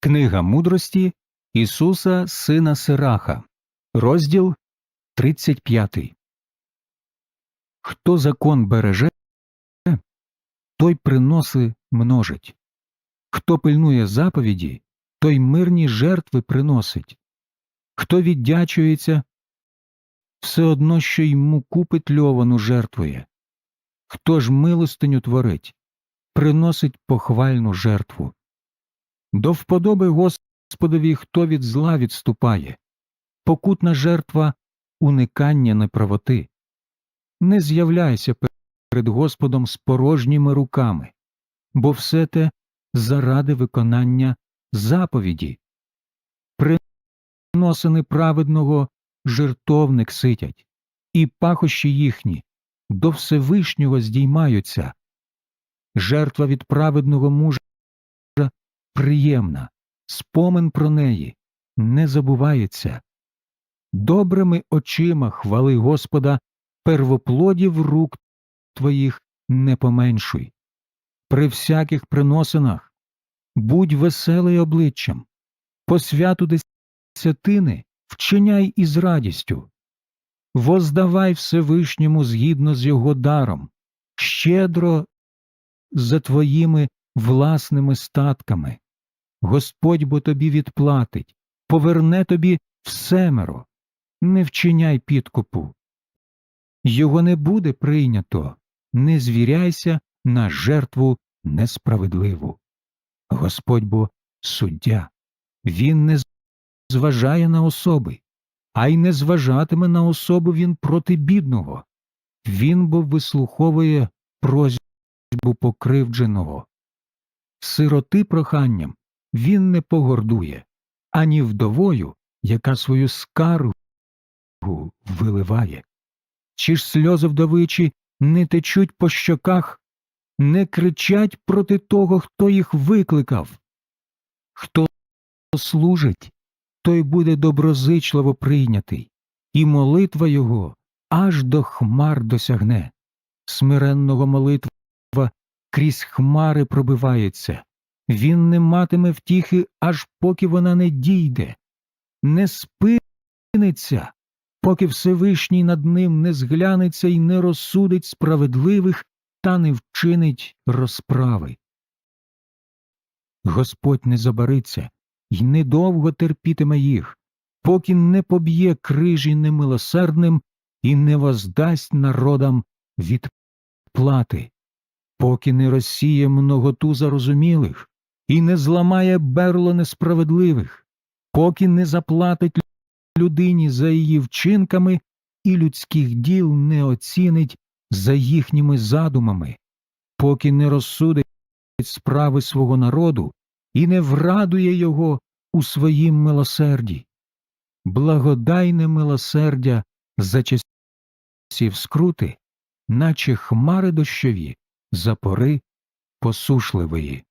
Книга мудрості Ісуса Сина Сираха, розділ 35. Хто закон береже, той приноси множить. Хто пильнує заповіді, той мирні жертви приносить. Хто віддячується, все одно, що й муку петльовану жертвує. Хто ж милостиню творить, приносить похвальну жертву. До вподоби Господові, хто від зла відступає, покутна жертва уникання неправоти. Не з'являйся перед Господом з порожніми руками, бо все те заради виконання заповіді. Приносини праведного жертовник ситять, і пахощі їхні до Всевишнього здіймаються. Жертва від праведного мужа приємна, спомин про неї не забувається. Добрими очима хвали Господа, первоплодів рук твоїх не поменшуй. При всяких приносинах будь веселий обличчям, по святу десятини вчиняй із радістю, воздавай Всевишньому згідно з його даром, щедро за твоїми власними статками. Господь бо тобі відплатить, поверне тобі всемеро, не вчиняй підкупу. Його не буде прийнято, не звіряйся на жертву несправедливу. Господь бо суддя, він не зважає на особи, а й не зважатиме на особу він проти бідного. Він бо вислуховує просьбу покривдженого. Сироти проханням він не погордує, ані вдовою, яка свою скаргу виливає. Чи ж сльози вдовичі не течуть по щоках, не кричать проти того, хто їх викликав? Хто служить, той буде доброзичливо прийнятий, і молитва його аж до хмар досягне. Смиренного молитва крізь хмари пробивається, він не матиме втіхи, аж поки вона не дійде, не спиниться, поки Всевишній над ним не зглянеться і не розсудить справедливих та не вчинить розправи. Господь не забариться й недовго терпітиме їх, поки не поб'є крижі немилосердним і не воздасть народам відплати, поки не розсіє многоту зарозумілих і не зламає берло несправедливих, поки не заплатить людині за її вчинками і людських діл не оцінить за їхніми задумами, поки не розсудить справи свого народу і не врадує його у своїм милосерді. Благодайне милосердя за часів скрути, наче хмари дощові за пори посушливої.